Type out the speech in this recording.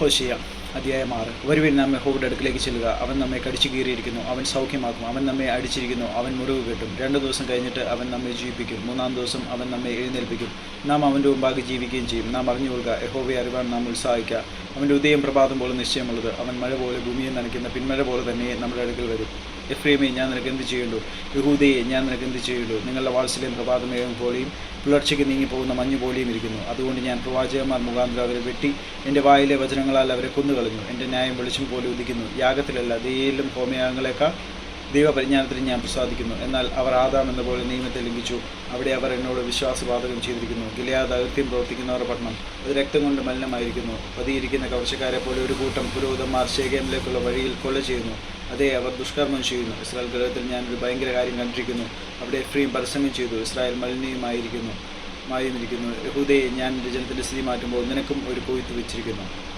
ഹോഷിയ അധ്യായം ആറ് വരുവിൻ നമ്മെ യഹോവയുടെ അടുക്കിലേക്ക് ചെല്ലുക. അവൻ നമ്മെ കടിച്ചു കീറിയിരിക്കുന്നു. അവൻ സൗഖ്യമാക്കും. അവൻ നമ്മെ അടിച്ചിരിക്കുന്നു. അവൻ മുറിവ് കെട്ടും. രണ്ട് ദിവസം കഴിഞ്ഞിട്ട് അവൻ നമ്മെ ജീവിപ്പിക്കും. മൂന്നാം ദിവസം അവൻ നമ്മെ എഴുന്നേൽപ്പിക്കും. നാം അവന്റെ മുമ്പാകെ ജീവിക്കുകയും ചെയ്യും. നാം അറിഞ്ഞു കൊടുക്കുക യഹോവയെ അറിവാൻ നാം ഉത്സാഹിക്കുക. അവന്റെ ഉദയം പ്രഭാതം പോലെ നിശ്ചയമുള്ളത് അവൻ മഴ പോലെ ഭൂമിയെ നനയ്ക്കുന്ന പിന്മഴ പോലെ തന്നെ നമ്മുടെ അടുക്കൽ വരും. എഫ്രേമെ ഞാൻ നിനക്ക് എന്ത് ചെയ്യേണ്ടു? യഹൂദയെ ഞാൻ നിനക്ക് എന്ത് ചെയ്യേണ്ടു? നിങ്ങളുടെ വാത്സല്യം പ്രഭാതമേകം പോലെയും പുലർച്ചയ്ക്ക് നീങ്ങിപ്പോകുന്ന മഞ്ഞ് പോലെയും ഇരിക്കുന്നു. അതുകൊണ്ട് ഞാൻ പ്രവാചകന്മാർ മുഖാന്തരം അവരെ വെട്ടി എന്റെ വായിലെ വചനങ്ങളാൽ അവരെ കൊന്നുകളഞ്ഞു. എന്റെ ന്യായം വെളിച്ചം പോലെ ഉദിക്കുന്നു. യാഗത്തിലല്ല ദയയിലും ഹോമയാഗങ്ങളെക്കാൾ ദൈവപരിജ്ഞാനത്തിന് ഞാൻ പ്രസാദിക്കുന്നു. എന്നാൽ അവർ ആദാം എന്ന പോലെ നിയമത്തെ ലംഘിച്ചു. അവിടെ അവർ എന്നോട് വിശ്വാസപാതകം ചെയ്തിരിക്കുന്നു. ഗിലയാദ് അകൃത്യം പ്രവർത്തിക്കുന്നവർ പട്ടണം അത് രക്തം കൊണ്ട് മലിനമായിരിക്കുന്നു. പതിയിരിക്കുന്ന കവർച്ചക്കാരെ പോലെ ഒരു കൂട്ടം പുരോഹിതന്മാർ ശേഖേമിലേക്കുള്ള വഴിയിൽ കൊല ചെയ്യുന്നു. അതേ അവർ ദുഷ്കർമ്മം ചെയ്യുന്നു. ഇസ്രായേൽ ഗ്രഹത്തിൽ ഞാൻ ഒരു ഭയങ്കര കാര്യം കണ്ടിരിക്കുന്നു. അവിടെ എഫ്രീം പരസ്യം ചെയ്തു. ഇസ്രായേൽ മലിനീയമായിരിക്കുന്നു. മായുമിരിക്കുന്നു യഹൂദയെ ഞാൻ എന്റെ ജനത്തിന്റെ സ്ഥിതി മാറ്റുമ്പോൾ നിനക്കും ഒരു കൊയ്ത്ത് വെച്ചിരിക്കുന്നു.